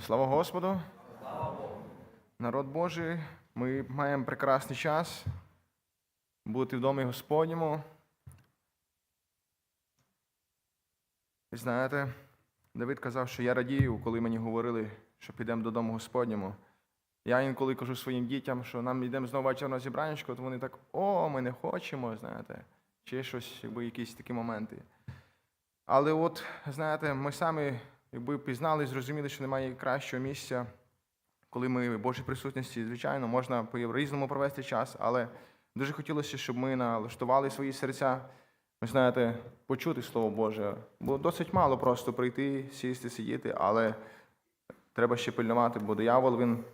Слава Господу! Народ Божий, ми маємо прекрасний час бути в домі Господньому. І знаєте, Давид казав, що я радію, коли мені говорили, що підемо додому Господньому. Я інколи кажу своїм дітям, що нам йдемо знову вечір на зібранечко, то вони так, о, ми не хочемо, знаєте, чи щось, якби якісь такі моменти. Але от, знаєте, ми самі якби пізнали, зрозуміли, що немає кращого місця, коли ми в Божій присутності, звичайно, можна по-різному провести час, але дуже хотілося, щоб ми налаштували свої серця, ви знаєте, почути Слово Боже. Бо досить мало просто прийти, сісти, сидіти, але треба ще пильнувати, бо диявол він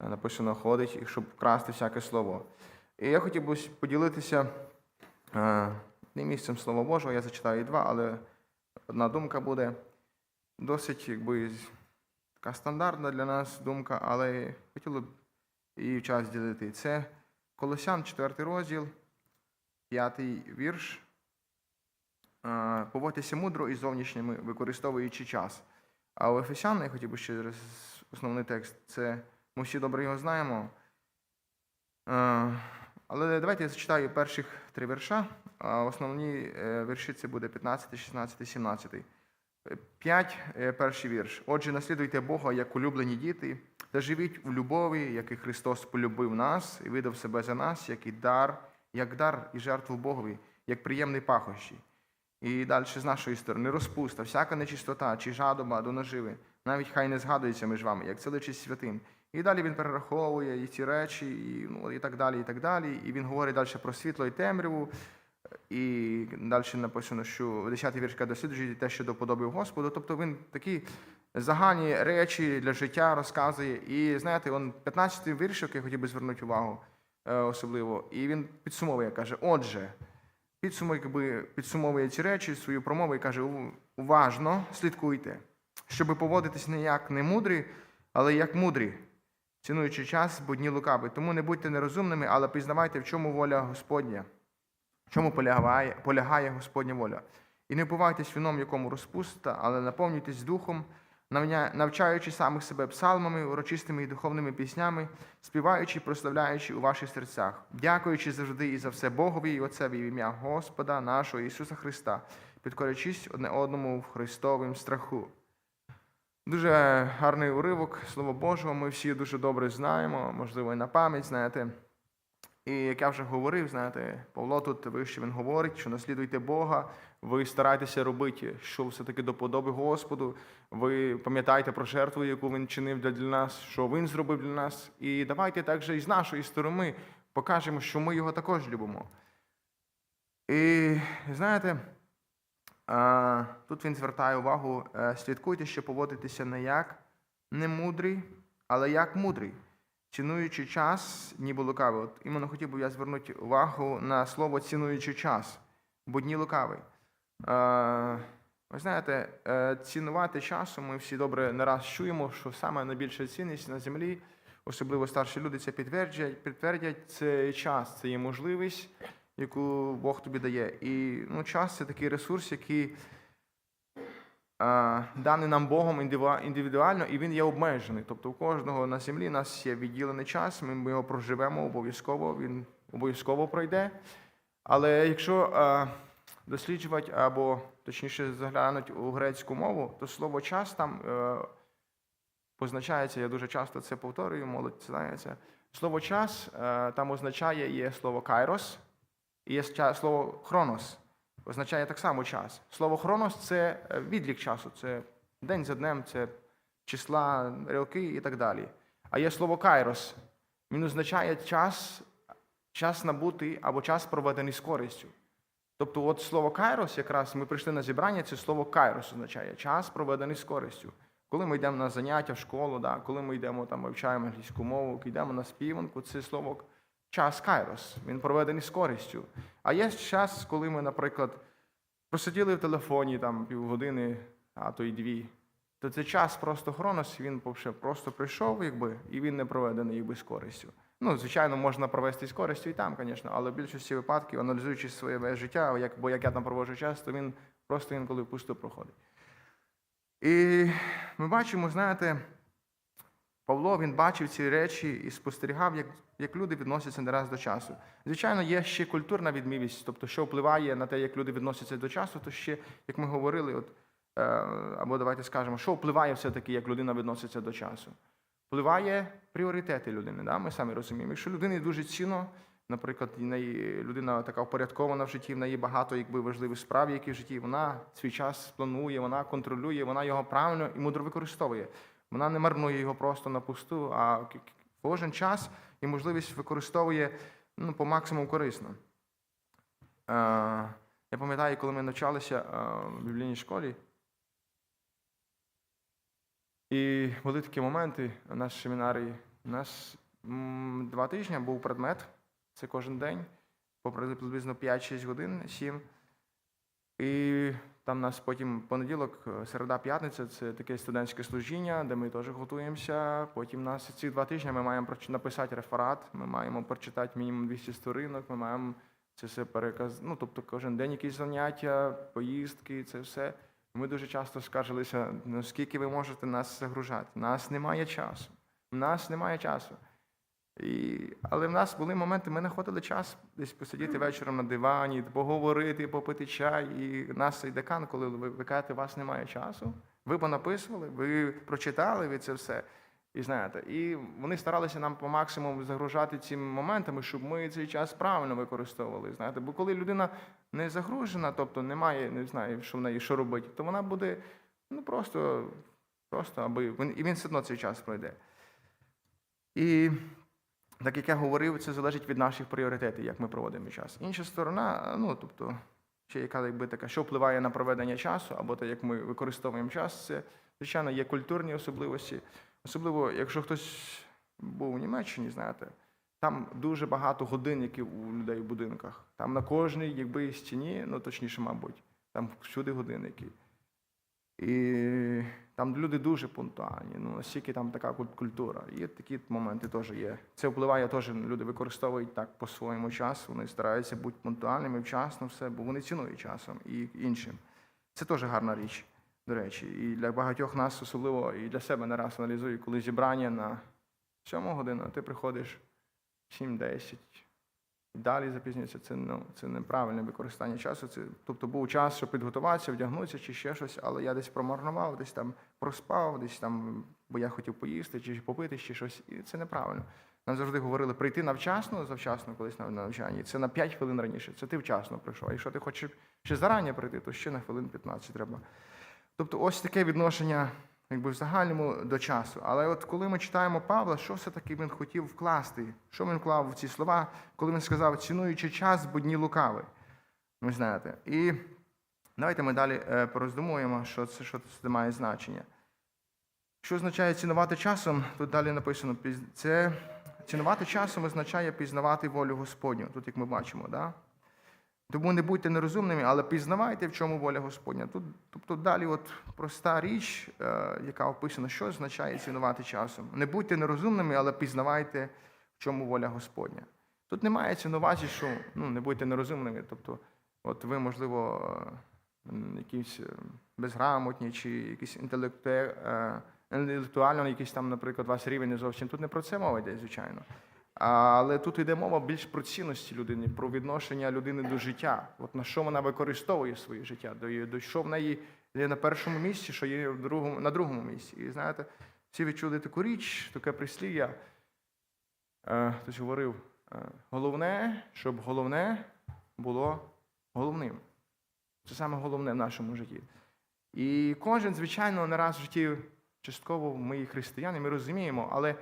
е, написано ходить, і щоб вкрасти всяке слово. І я хотів би поділитися не місцем Слова Божого, я зачитаю і два, але одна думка буде досить якби така стандартна для нас думка, але хотіло б її в час ділити. Це Колосян, 4 розділ, 5 вірш. Поводьтеся мудро і зовнішніми, використовуючи час. А у Ефесян, я хотів би ще раз основний текст, це ми всі добре його знаємо. Але давайте я зачитаю перших три вірша, а основні е, вірші це буде 15, 16, 17. П'ять, е, перший вірш. Отже, наслідуйте Бога як улюблені діти, та живіть у любові, як і Христос полюбив нас і видав себе за нас, як і дар, як дар і жертву Богові, як приємний пахощі. І далі з нашої сторони розпуста, всяка нечистота чи жадоба до наживи, навіть хай не згадується між вами, як це личить святим. І далі він перераховує і ці речі, і, ну, і так далі, і так далі. І він говорить далі про світло і темряву. І далі написано, що 10-й вірш каже, досліджуйте те, що доподобив Господу. Тобто він такі загальні речі для життя розказує. І знаєте, он 15-й вірш, який я хотів би звернути увагу е, особливо, і він підсумовує, каже: Отже, підсумує, якби, підсумовує ці речі, свою промову і каже: уважно слідкуйте, щоб поводитись не як не мудрі, але як мудрі, цінуючи час, бо дні лукаві. Тому не будьте нерозумними, але пізнавайте, в чому воля Господня. Чому полягає, полягає Господня воля? І не впивайтесь вином, якому розпуста, але наповнюйтесь духом, навчаючи самих себе псалмами, урочистими і духовними піснями, співаючи, прославляючи у ваших серцях, дякуючи завжди і за все Богові і Отцеві в ім'я Господа нашого Ісуса Христа, підкорячись одне одному в Христовім страху. Дуже гарний уривок Слова Божого. Ми всі дуже добре знаємо, можливо, і на пам'ять знаєте. І як я вже говорив, знаєте, Павло тут вище він говорить, що наслідуйте Бога, ви старайтеся робити, що все-таки до подоби Господу. Ви пам'ятаєте про жертву, яку він чинив для нас, що він зробив для нас. І давайте також і з нашої сторони покажемо, що ми його також любимо. І знаєте, тут він звертає увагу, е, слідкуйте, що поводитеся не як немудрий, але як мудрий цінуючи час, ніби лукавий. От іменно хотів би я звернути увагу на слово цінуючи час, бо дні лукавий. Е, ви знаєте, е, цінувати часу ми всі добре не раз чуємо, що саме найбільша цінність на землі, особливо старші люди це підтвердять, підтвердять це час, це є можливість, яку Бог тобі дає. І ну, час це такий ресурс, який даний нам Богом індивідуально, і він є обмежений. Тобто у кожного на землі у нас є відділений час, ми, його проживемо обов'язково, він обов'язково пройде. Але якщо досліджувати або точніше заглянути у грецьку мову, то слово час там е, позначається, я дуже часто це повторюю, молодь знає це. Слово час е, там означає є слово кайрос і є слово хронос означає так само час. Слово хронос це е, відлік часу, це день за днем, це числа, роки і так далі. А є слово кайрос. Він означає час, час набутий або час проведений з користю. Тобто, от слово кайрос, якраз ми прийшли на зібрання, це слово кайрос означає час, проведений з користю. Коли ми йдемо на заняття в школу, да, коли ми йдемо там, вивчаємо англійську мову, йдемо на співанку, це слово час кайрос. Він проведений з користю. А є час, коли ми, наприклад, просиділи в телефоні там півгодини, а то й дві. То це час просто хронос, він просто прийшов, якби, і він не проведений якби, з користю. Ну, звичайно, можна провести з користю і там, звісно, але в більшості випадків, аналізуючи своє життя, як, бо як я там проводжу час, то він просто інколи пусто проходить. І ми бачимо, знаєте, Павло він бачив ці речі і спостерігав, як, як люди відносяться не раз до часу. Звичайно, є ще культурна відмінність, тобто, що впливає на те, як люди відносяться до часу, то ще, як ми говорили, от, е, або давайте скажемо, що впливає все-таки, як людина відноситься до часу. Впливає пріоритети людини. Да? Ми самі розуміємо. Якщо людині дуже цінно, наприклад, неї людина така впорядкована в житті, в неї багато якби, важливих справ, які в житті, вона свій час планує, вона контролює, вона його правильно і мудро використовує. Вона не марнує його просто на пусту, а кожен час і можливість використовує ну, по максимуму корисно. Е, я пам'ятаю, коли ми навчалися е, в біблійній школі, і були такі моменти в семінарії. У нас два тижні був предмет, це кожен день, приблизно 5-6 годин, 7. І там у нас потім понеділок, е, середа, п'ятниця це таке студентське служіння, де ми теж готуємося. Потім у нас ці два тижні ми маємо написати реферат, ми маємо прочитати мінімум 200 сторінок, ми маємо це все переказ. Ну, тобто кожен день якісь заняття, поїздки, це все. Ми дуже часто скаржилися, ну скільки ви можете нас загружати? У нас немає часу. У нас немає часу. І, але в нас були моменти, ми знаходили час десь посидіти вечором на дивані, поговорити, попити чай. І нас цей декан, коли ви, ви кажете, у вас немає часу, ви понаписували, ви прочитали ви це все. І знаєте, і вони старалися нам по максимуму загружати цими моментами, щоб ми цей час правильно використовували. Знаєте, бо коли людина не загружена, тобто немає, не знаю, що в неї що робити, то вона буде ну просто, просто аби і він все одно цей час пройде. І так як я говорив, це залежить від наших пріоритетів, як ми проводимо час. Інша сторона, ну тобто, ще яка якби така, що впливає на проведення часу, або те, як ми використовуємо час, це, звичайно, є культурні особливості. Особливо, якщо хтось був у Німеччині, знаєте, там дуже багато годинників у людей в будинках. Там на кожній, якби стіні, ну точніше, мабуть, там всюди годинники. І там люди дуже пунктуальні, ну настільки там така куль- культура. І такі моменти теж є. Це впливає теж, люди використовують так по своєму часу, вони стараються бути пунктуальними, вчасно все, бо вони цінують часом і іншим. Це теж гарна річ, до речі. І для багатьох нас, особливо і для себе не раз аналізую, коли зібрання на 7 годину, ти приходиш 7-10. І далі запізнюється, це, ну, це неправильне використання часу. Це, тобто був час, щоб підготуватися, вдягнутися чи ще щось, але я десь промарнував, десь там проспав, десь там, бо я хотів поїсти чи попити, чи щось. І це неправильно. Нам завжди говорили прийти навчасно, завчасно колись на навчанні. Це на 5 хвилин раніше. Це ти вчасно прийшов. А якщо ти хочеш ще зарані прийти, то ще на хвилин 15 треба. Тобто, ось таке відношення якби в загальному до часу. Але от коли ми читаємо Павла, що все-таки він хотів вкласти? Що він вклав в ці слова, коли він сказав, цінуючи час, бо дні лукавий. Ви знаєте. І давайте ми далі е, пороздумуємо, що це, що це має значення. Що означає цінувати часом? Тут далі написано, це цінувати часом означає пізнавати волю Господню, тут як ми бачимо, да? Тому не будьте нерозумними, але пізнавайте, в чому воля Господня. Тут, тобто далі от проста річ, е, яка описана, що означає цінувати часом. Не будьте нерозумними, але пізнавайте, в чому воля Господня. Тут не мається на увазі, що ну, не будьте нерозумними. Тобто, от ви, можливо, е, якісь е, безграмотні чи якісь інтелектуально, якийсь там, наприклад, у вас рівень не зовсім. Тут не про це мова йде, звичайно. Але тут йде мова більш про цінності людини, про відношення людини до життя. От на що вона використовує своє життя, до, що в неї є на першому місці, що є в другому, на другому місці. І знаєте, всі відчули таку річ, таке прислів'я. Е, Хтось говорив, е, головне, щоб головне було головним. Це саме головне в нашому житті. І кожен, звичайно, не раз в житті, частково ми, християни, ми розуміємо, але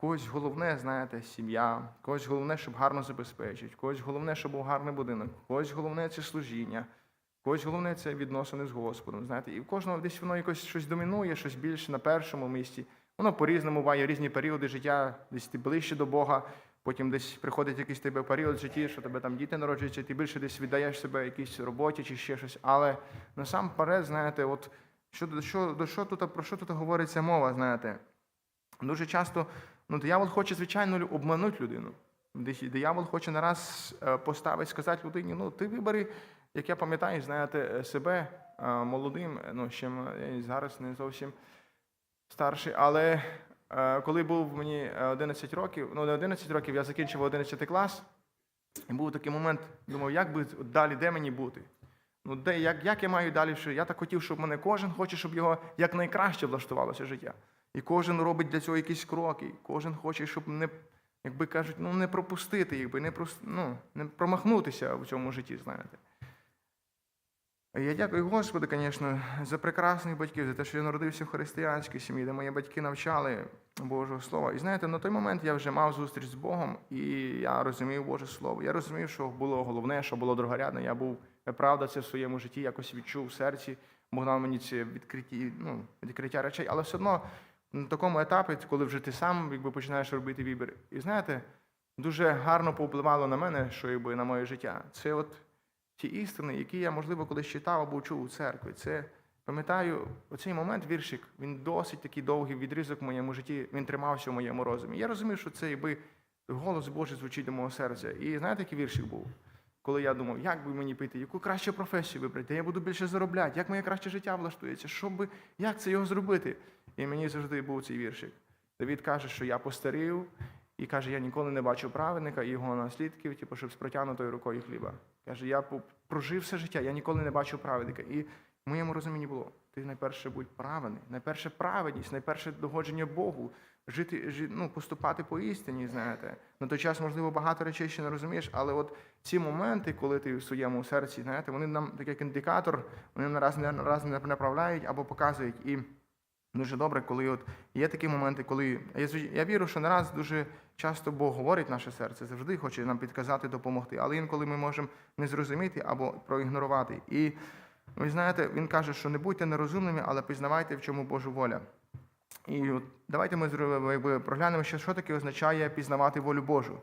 когось головне, знаєте, сім'я, когось головне, щоб гарно забезпечити, когось головне, щоб був гарний будинок, когось головне це служіння, когось головне це відносини з Господом. Знаєте, і в кожного десь воно якось щось домінує, щось більше на першому місці. Воно по-різному буває різні періоди життя, десь ти ближче до Бога, потім десь приходить якийсь тебе період в житті, що тебе там діти народжуються, ти більше десь віддаєш себе якійсь роботі чи ще щось. Але насамперед, знаєте, от що, що, до що тут, про що тут говориться мова, знаєте? Дуже часто ну, диявол хоче, звичайно, обманути людину. Диявол хоче нараз е, поставити, сказати людині, ну, ти вибери, як я пам'ятаю, знаєте, е, себе е, молодим, ну, ще я зараз не зовсім старший, але коли був мені е, 11 років, ну не 11 років, я закінчив 11 клас, і був такий момент, думав, як би далі, де мені бути? Ну, де, як, як я маю далі? Я так хотів, щоб мене кожен хоче, щоб його якнайкраще влаштувалося життя. І кожен робить для цього якісь кроки. Кожен хоче, щоб не, якби кажуть, ну не пропустити, якби не прос, ну, не промахнутися в цьому житті, знаєте. Я дякую Господу, звісно, за прекрасних батьків, за те, що я народився в християнській сім'ї, де мої батьки навчали Божого Слова. І знаєте, на той момент я вже мав зустріч з Богом, і я розумів Боже Слово. Я розумів, що було головне, що було другорядне. Я був правда, це в своєму житті якось відчув в серці. Бог дав мені ці відкриті, ну, відкриття речей, але все одно на такому етапі, коли вже ти сам якби, починаєш робити вибір. І знаєте, дуже гарно повпливало на мене, що якби на моє життя. Це от ті істини, які я, можливо, колись читав або чув у церкві. Це пам'ятаю, оцей момент, віршик, він досить такий довгий відрізок в моєму житті, він тримався в моєму розумі. Я розумів, що це якби голос Божий звучить до мого серця. І знаєте, який віршик був? Коли я думав, як би мені піти, яку кращу професію вибрати, де я буду більше заробляти, як моє краще життя влаштується, що би, як це його зробити? І мені завжди був цей віршик. Давід каже, що я постарів, і каже, я ніколи не бачив праведника і його наслідків, типу, щоб з протягнутою рукою хліба. Каже, я прожив все життя, я ніколи не бачив праведника. І в моєму розумінні було: ти найперше будь праведний, найперше праведність, найперше догодження Богу, жити, жи- ну, поступати по істині, знаєте. На той час, можливо, багато речей ще не розумієш, але от ці моменти, коли ти в своєму серці, знаєте, вони нам так як індикатор, вони нараз не раз не направляють або показують. І Дуже добре, коли от є такі моменти, коли я, вірю, що нараз дуже часто Бог говорить наше серце, завжди хоче нам підказати, допомогти. Але інколи ми можемо не зрозуміти або проігнорувати. І ви знаєте, він каже, що не будьте нерозумними, але пізнавайте, в чому Божа воля. І от давайте ми якби, проглянемо, ще, що таке означає пізнавати волю Божу.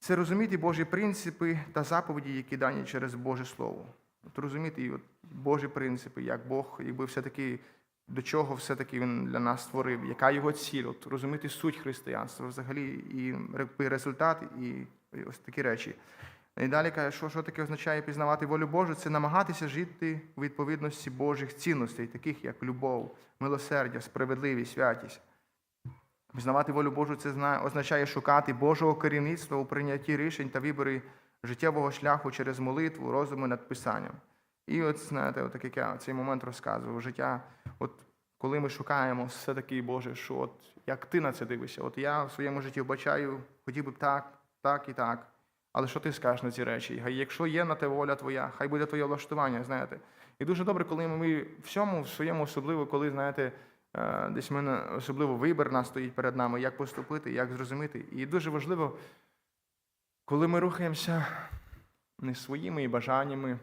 Це розуміти Божі принципи та заповіді, які дані через Боже Слово. От розуміти от Божі принципи, як Бог, якби все-таки до чого все-таки він для нас створив, яка його ціль, от розуміти суть християнства взагалі, і результат, і, ось такі речі. І далі каже, що, що таке означає пізнавати волю Божу, це намагатися жити у відповідності Божих цінностей, таких як любов, милосердя, справедливість, святість. Пізнавати волю Божу це означає шукати Божого керівництва у прийнятті рішень та виборі життєвого шляху через молитву, розуму над Писанням. І от знаєте, от як я цей момент розказував, життя, от коли ми шукаємо все-таки, Боже, що от як ти на це дивишся, от я в своєму житті вбачаю, хотів би так, так і так. Але що ти скажеш на ці речі? Якщо є на те воля твоя, хай буде твоє влаштування, знаєте. І дуже добре, коли ми всьому в своєму, особливо, коли, знаєте, е, десь ми на- особливо вибір нас стоїть перед нами, як поступити, як зрозуміти. І дуже важливо, коли ми рухаємося не своїми бажаннями,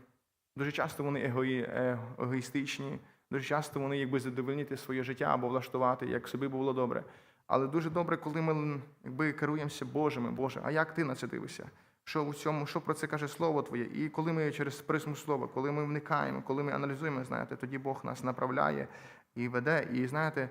дуже часто вони е, егоїстичні, дуже часто вони якби задовольнити своє життя або влаштувати, як собі було добре. Але дуже добре, коли ми якби керуємося Божими, Боже, а як ти на це дивишся? Що у цьому, що про це каже Слово Твоє? І коли ми через призму слова, коли ми вникаємо, коли ми аналізуємо, знаєте, тоді Бог нас направляє і веде. І знаєте,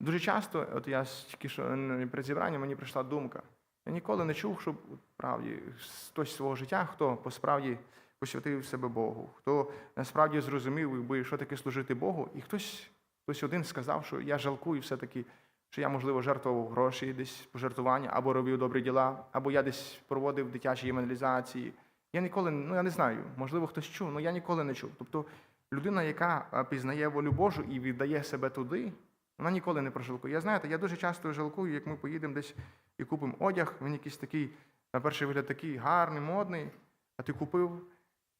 дуже часто, от я тільки що м, перед зібранням мені прийшла думка. Я ніколи не чув, щоб от, правді хтось свого життя, хто посправді посвятив себе Богу, хто насправді зрозумів, що таке служити Богу, і хтось, хтось один сказав, що я жалкую все-таки, що я, можливо, жертвував гроші десь пожертвування, або робив добрі діла, або я десь проводив дитячі евангелізації. Я ніколи, ну я не знаю, можливо, хтось чув, але я ніколи не чув. Тобто людина, яка пізнає волю Божу і віддає себе туди, вона ніколи не прожалкує. Я знаєте, я дуже часто жалкую, як ми поїдемо десь і купимо одяг, він якийсь такий, на перший вигляд, такий гарний, модний, а ти купив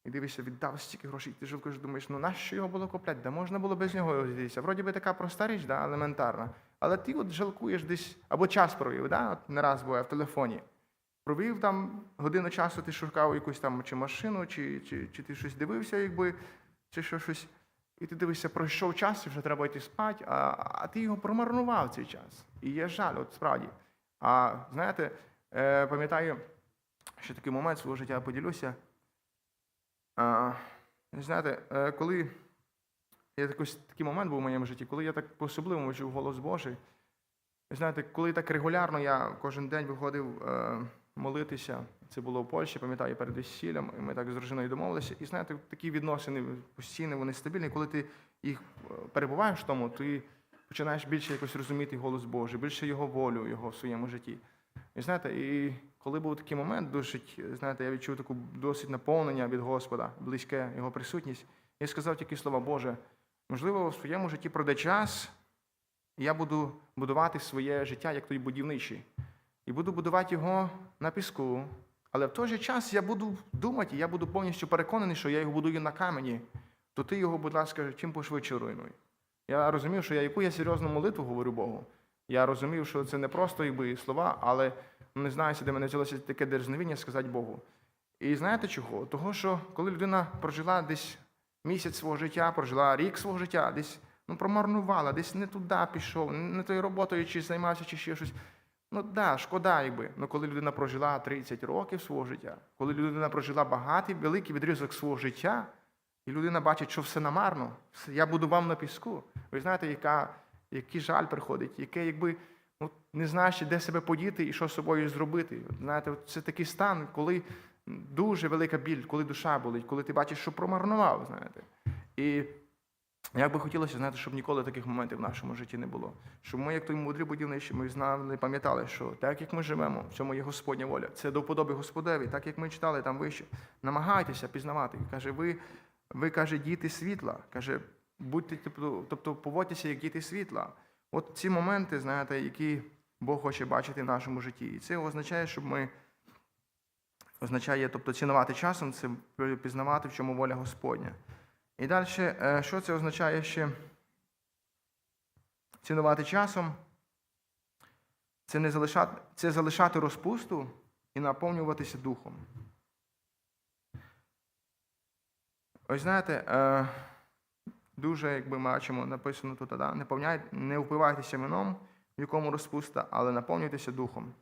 і дивишся, віддав стільки грошей, ти жалкуєш, думаєш, ну нащо його було купляти? Да можна було без нього зійдеться. Вроді би така проста річ, да, елементарна. Але ти от жалкуєш десь, або час провів, да? от не раз буває в телефоні. Провів там годину часу, ти шукав якусь там чи машину, чи, чи, чи ти щось дивився, якби, чи що щось. І ти дивишся, пройшов час, і вже треба йти спати, а, а ти його промарнував цей час. І є жаль, от справді. А знаєте, е, пам'ятаю, ще такий момент свого життя поділюся. Знаєте, е, коли я якось такий момент був у моєму житті, коли я так по-особливому чув голос Божий. Знаєте, коли так регулярно я кожен день виходив е, молитися, це було в Польщі, пам'ятаю, перед весіллям, і ми так з дружиною домовилися. І знаєте, такі відносини постійні, вони стабільні. Коли ти їх е, перебуваєш в тому, ти починаєш більше якось розуміти голос Божий, більше його волю, його в своєму житті. І знаєте, і коли був такий момент, досить, знаєте, я відчув таку досить наповнення від Господа, близьке його присутність. Я сказав такі слова, Боже, можливо, в своєму житті пройде час, і я буду будувати своє життя як той будівничий. І буду будувати його на піску. Але в той же час я буду думати, я буду повністю переконаний, що я його будую на камені, то ти його, будь ласка, чим пошвидше руйнуй. Я розумів, що я яку я серйозну молитву говорю Богу. Я розумів, що це не просто якби слова, але не знаю, де мене взялося таке дерзновіння сказати Богу. І знаєте чого? Того, що коли людина прожила десь місяць свого життя, прожила рік свого життя, десь ну, промарнувала, десь не туди пішов, не тою роботою чи займався, чи ще щось. Ну да, шкода, якби. Ну коли людина прожила 30 років свого життя, коли людина прожила багатий, великий відрізок свого життя, і людина бачить, що все намарно, я буду вам на піску. Ви знаєте, яка, який жаль приходить, яке, якби ну, не знаєш, де себе подіти і що з собою зробити. Знаєте, це такий стан, коли дуже велика біль, коли душа болить, коли ти бачиш, що промарнував, знаєте. І як би хотілося, знаєте, щоб ніколи таких моментів в нашому житті не було. Щоб ми, як той мудрі будівничі, ми знали, пам'ятали, що так як ми живемо, в цьому є Господня воля. Це до вподоби Господеві, так як ми читали там вище. Намагайтеся пізнавати. Каже, ви, ви каже, діти світла. Каже, будьте, тобто, тобто поводьтеся як діти світла. От ці моменти, знаєте, які Бог хоче бачити в нашому житті. І це означає, щоб ми означає, тобто цінувати часом, це пізнавати, в чому воля Господня. І далі, е, що це означає ще цінувати часом? Це не залишати, це залишати розпусту і наповнюватися духом. Ось знаєте, е, дуже, якби ми бачимо, написано тут, да, не, не впивайтеся вином, в якому розпуста, але наповнюйтеся духом.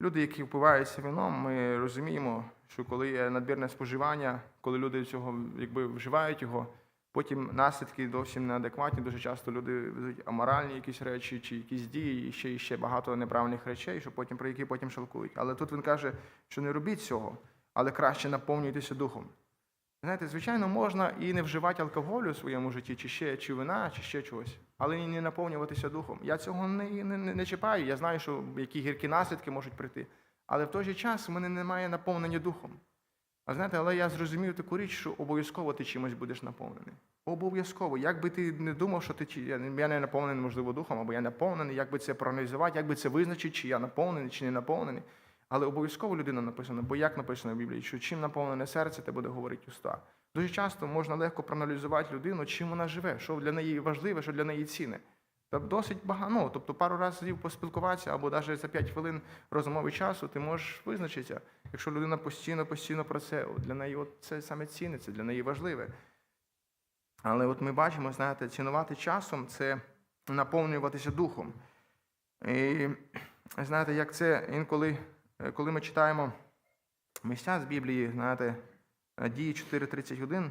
Люди, які впиваються вином, ми розуміємо, що коли є надмірне споживання, коли люди цього якби вживають його, потім наслідки зовсім неадекватні. Дуже часто люди ведуть аморальні якісь речі чи якісь дії, і ще і ще багато неправильних речей, що потім про які потім шалкують. Але тут він каже, що не робіть цього, але краще наповнюйтеся духом. Знаєте, звичайно, можна і не вживати алкоголю у своєму житті, чи ще чи вина, чи ще чогось, але і не наповнюватися духом. Я цього не, не, не, чіпаю. Я знаю, що які гіркі наслідки можуть прийти. Але в той же час в мене немає наповнення духом. А знаєте, але я зрозумів таку річ, що обов'язково ти чимось будеш наповнений. Обов'язково. Як би ти не думав, що ти я не наповнений, можливо, духом, або я наповнений, як би це проаналізувати, як би це визначити, чи я наповнений, чи не наповнений. Але обов'язково людина написана, бо як написано в Біблії, що чим наповнене серце, те буде говорити уста. Дуже часто можна легко проаналізувати людину, чим вона живе, що для неї важливе, що для неї цінне. Та досить багато, ну, тобто пару разів поспілкуватися, або навіть за 5 хвилин розмови часу, ти можеш визначитися, якщо людина постійно, постійно про це, для неї от це саме цінне, це для неї важливе. Але от ми бачимо, знаєте, цінувати часом це наповнюватися духом. І знаєте, як це інколи, коли ми читаємо місця з Біблії, знаєте, дії 4.31,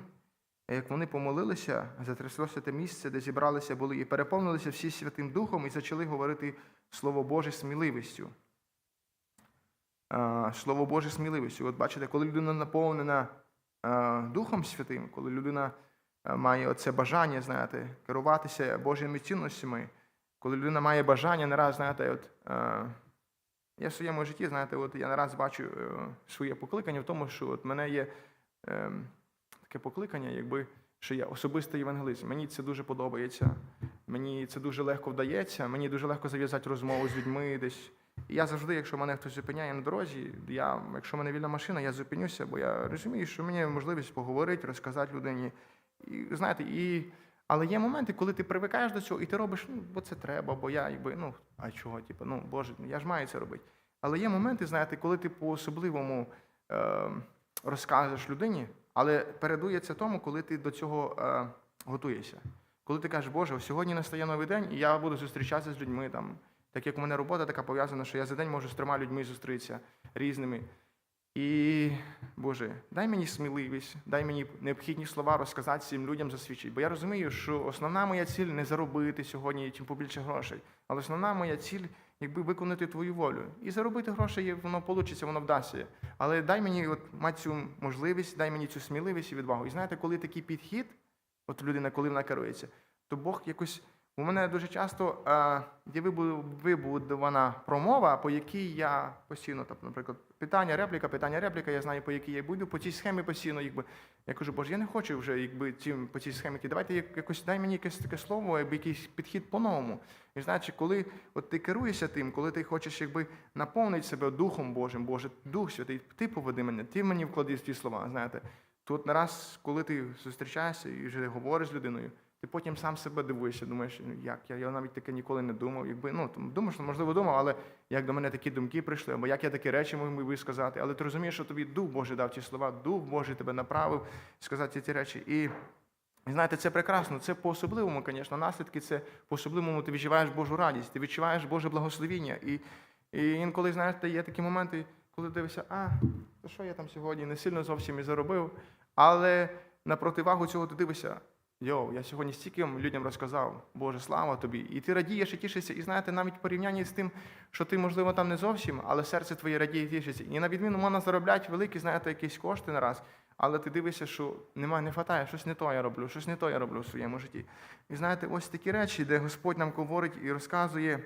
як вони помолилися, затряслося те місце, де зібралися були, і переповнилися всі Святим Духом і почали говорити Слово Боже сміливістю. Слово Боже сміливістю. От бачите, коли людина наповнена Духом Святим, коли людина має оце бажання, знаєте, керуватися Божими цінностями, коли людина має бажання не раз, знаєте, от, я в своєму житті, знаєте, от я не раз бачу е, своє покликання в тому, що от мене є е, таке покликання, якби що я особистий євангелист. Мені це дуже подобається. Мені це дуже легко вдається. Мені дуже легко зав'язати розмову з людьми десь. І я завжди, якщо мене хтось зупиняє на дорозі, я, якщо в мене вільна машина, я зупинюся, бо я розумію, що мені можливість поговорити, розказати людині. І знаєте, і. Але є моменти, коли ти привикаєш до цього, і ти робиш, ну, бо це треба, бо я якби, ну, а чого, типу, ну, Боже, я ж маю це робити. Але є моменти, знаєте, коли ти по-особливому е, розказуєш людині, але передується тому, коли ти до цього е, готуєшся. Коли ти кажеш, Боже, сьогодні настає новий день, і я буду зустрічатися з людьми. Там, Так як у мене робота така пов'язана, що я за день можу з трьома людьми зустрітися різними. І, Боже, дай мені сміливість, дай мені необхідні слова розказати цим людям засвідчити. Бо я розумію, що основна моя ціль не заробити сьогодні чим побільше грошей, але основна моя ціль якби виконати твою волю. І заробити гроші воно вийде, воно вдасться. Але дай мені от мати цю можливість, дай мені цю сміливість і відвагу. І знаєте, коли такий підхід, от людина, коли вона керується, то Бог якось У мене дуже часто е, є вибудована промова, по якій я постійно, тобто, наприклад, питання, репліка, питання, репліка, я знаю, по якій я буду, по цій схемі постійно, якби я кажу, боже, я не хочу вже якби цим по цій схемі. Давайте якось дай мені якесь таке слово, якби якийсь підхід по-новому. І знаєте, коли от ти керуєшся тим, коли ти хочеш якби наповнити себе Духом Божим, Боже, Дух Святий, ти поведи мене, ти мені вклади ті слова. Знаєте, тут нараз, коли ти зустрічаєшся і вже говориш з людиною, ти потім сам себе дивуєшся, думаєш, ну як я, я навіть таке ніколи не думав. Якби ну думаєш, що можливо думав, але як до мене такі думки прийшли, або як я такі речі міг би сказати. Але ти розумієш, що тобі Дух Божий дав ті слова, Дух Божий тебе направив сказати ці речі. І знаєте, це прекрасно. Це по-особливому, звісно, наслідки. Це по-особливому ти відчуваєш Божу радість, ти відчуваєш Боже благословіння. І, і інколи, знаєте, є такі моменти, коли дивишся, а, то що я там сьогодні не сильно зовсім і заробив. Але на противагу цього ти дивишся. Йоу, я сьогодні стільки людям розказав, Боже, слава тобі. І ти радієш і тішишся, і знаєте, навіть в порівнянні з тим, що ти, можливо, там не зовсім, але серце твоє радіє і тішиться. І на відміну можна заробляти великі, знаєте, якісь кошти на раз, але ти дивишся, що немає, не вистачає, щось не то я роблю, щось не то я роблю в своєму житті. І знаєте, ось такі речі, де Господь нам говорить і розказує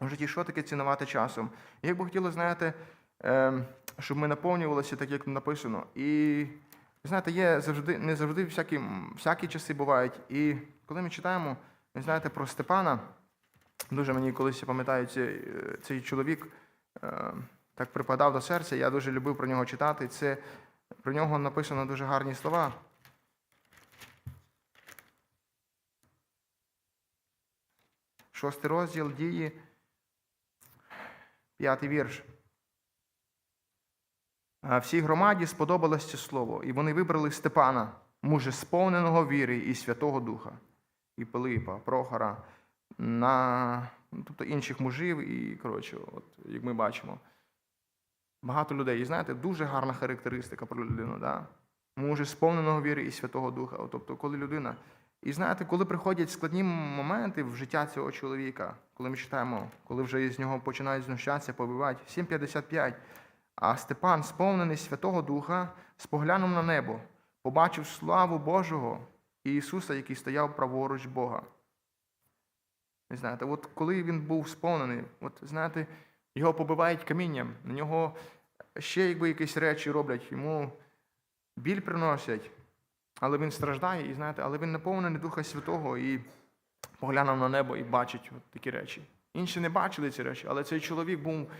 у житті, що таке цінувати часом. І як би хотілося, знаєте, ем, щоб ми наповнювалися так, як написано. І знаєте, є завжди, не завжди всякі, всякі часи бувають. І коли ми читаємо, ви знаєте, про Степана, дуже мені колись я пам'ятаю, цей, цей чоловік е, так припадав до серця, я дуже любив про нього читати. Це про нього написано дуже гарні слова. Шостий розділ дії, п'ятий вірш. Всій громаді сподобалось це слово, і вони вибрали Степана, мужа сповненого віри і Святого Духа, і Пилипа, Прохора, на, ну, тобто інших мужів, і, коротше, от, як ми бачимо. Багато людей. І знаєте, дуже гарна характеристика про людину. Да? Мужа сповненого віри і Святого Духа. От, Тобто, коли людина. І знаєте, коли приходять складні моменти в життя цього чоловіка, коли ми читаємо, коли вже з нього починають знущатися, побивати, 7,55. А Степан, сповнений Святого Духа, споглянув на небо, побачив славу Божого і Ісуса, який стояв праворуч Бога. Ви знаєте, от коли він був сповнений, от знаєте, його побивають камінням, на нього ще якби якісь речі роблять, йому біль приносять, але він страждає, і знаєте, але він наповнений Духа Святого і поглянув на небо і бачить от такі речі. Інші не бачили ці речі, але цей чоловік був,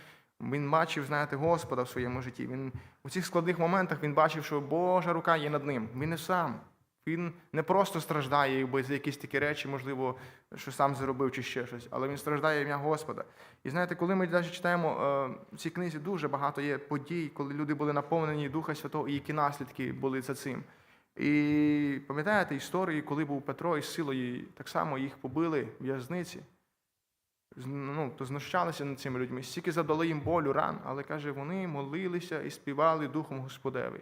він бачив, знаєте, Господа в своєму житті. Він у цих складних моментах він бачив, що Божа рука є над ним. Він не сам. Він не просто страждає якби, за якісь такі речі, можливо, що сам заробив чи ще щось, але він страждає ім'я Господа. І знаєте, коли ми навіть читаємо е, в цій книзі, дуже багато є подій, коли люди були наповнені Духа Святого, і які наслідки були за цим. І пам'ятаєте історії, коли був Петро із силою, так само їх побили в в'язниці. Ну, то знущалися над цими людьми, стільки завдали їм болю, ран, але каже, вони молилися і співали Духом Господеві.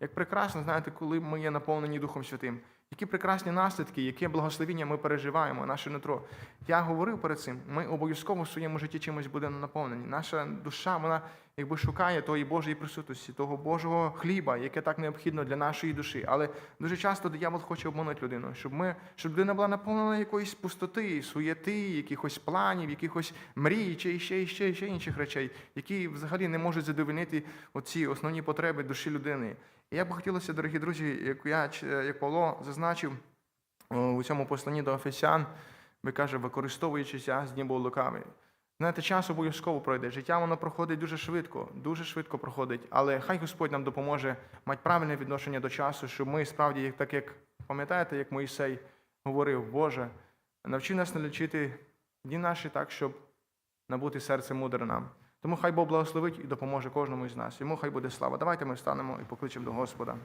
Як прекрасно, знаєте, коли ми є наповнені Духом Святим, які прекрасні наслідки, яке благословіння ми переживаємо, наше нутро. Я говорив перед цим, ми обов'язково в своєму житті чимось будемо наповнені. Наша душа, вона якби шукає тої Божої присутності, того Божого хліба, яке так необхідно для нашої душі. Але дуже часто диявол хоче обманути людину, щоб ми, щоб людина була наповнена якоїсь пустоти, суєти, якихось планів, якихось мрій, чи ще, ще, ще інших речей, які взагалі не можуть задовольнити оці основні потреби душі людини. І я б хотілося, дорогі друзі, як я як Павло зазначив у цьому посланні до Офесян, ви каже, використовуючи час дні. Знаєте, час обов'язково пройде. Життя воно проходить дуже швидко, дуже швидко проходить. Але хай Господь нам допоможе мати правильне відношення до часу, щоб ми справді, як так як пам'ятаєте, як Моїсей говорив, Боже, навчи нас налічити дні наші так, щоб набути серце мудре нам. Тому хай Бог благословить і допоможе кожному із нас. Йому хай буде слава. Давайте ми встанемо і покличемо до Господа.